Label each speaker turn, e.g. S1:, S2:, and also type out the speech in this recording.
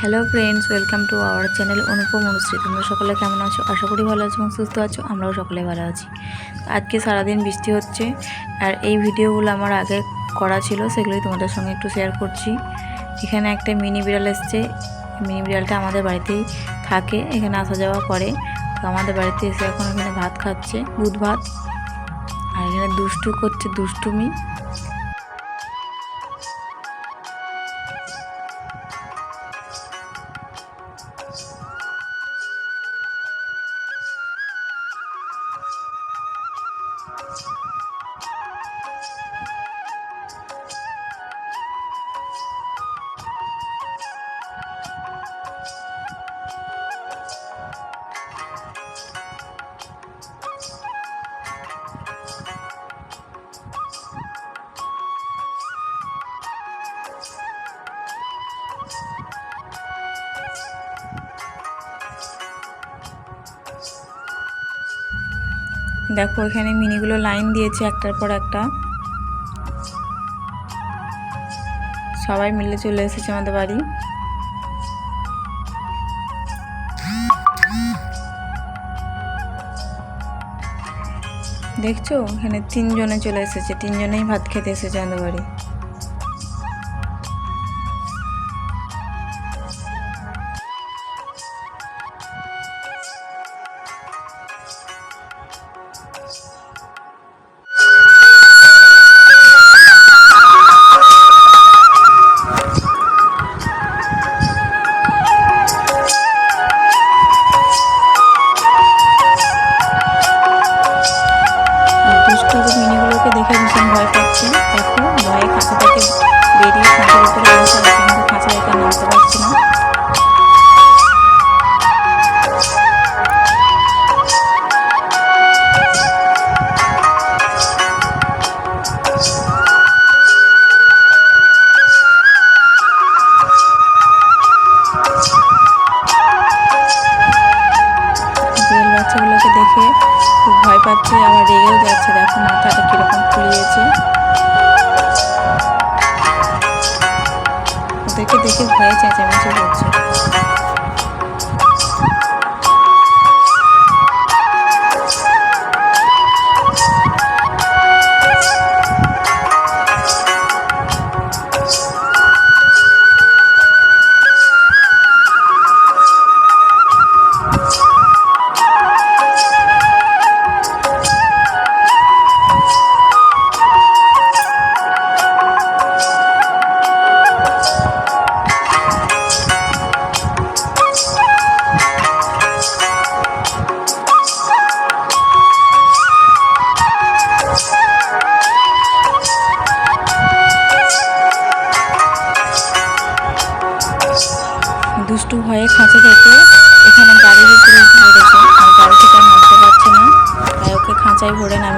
S1: Hello friends welcome to our channel Anupam Anushree তোমরা সকলে কেমন আছো? আশা করি ভালো আছো এবং সুস্থ আছো, আমরাও সকলে ভালো আছি। আজকে সারাদিন বৃষ্টি হচ্ছে আর এই ভিডিওগুলো আমার আগে করা ছিল, সেগুলোই তোমাদের সঙ্গে একটু শেয়ার করছি। এখানে একটা মিনি বিড়াল এসছে। মিনি বিড়ালটা আমাদের বাড়িতেই থাকে, এখানে আসা যাওয়া করে। তো আমাদের বাড়িতে এসে এখন এখানে ভাত খাচ্ছে, দুধ ভাত। আর এখানে দুষ্টু করছে দুষ্টুমি। দেখো, এখানে মিনিগুলো লাইন দিয়েছে একটার পর একটা। সবাই মিলে চলে এসেছে আমাদের বাড়ি। দেখছ? এখানে তিনজনে চলে এসেছে, তিনজনেই ভাত খেতে এসেছে আমাদের বাড়ি। খাঁচা থেকে বেরিয়ে খাঁচার উপরে বসে আছে কিন্তু বাচ্চাগুলোকে দেখে খুব ভয় পাচ্ছে, আবার রেগেও যাচ্ছে। দেখো মাথাটা কীরকম ফুলিয়েছে। ওদেরকে দেখে ভয়ে চেঁচামেচি করছে। দুষ্টু ভয়ে খাঁচা থেকে এখানে গাড়ির উপরে উঠে গেছে আর গাড়ি থেকে নামতে পারছে না। তাই ওকে খাঁচায় ভরে নামিয়ে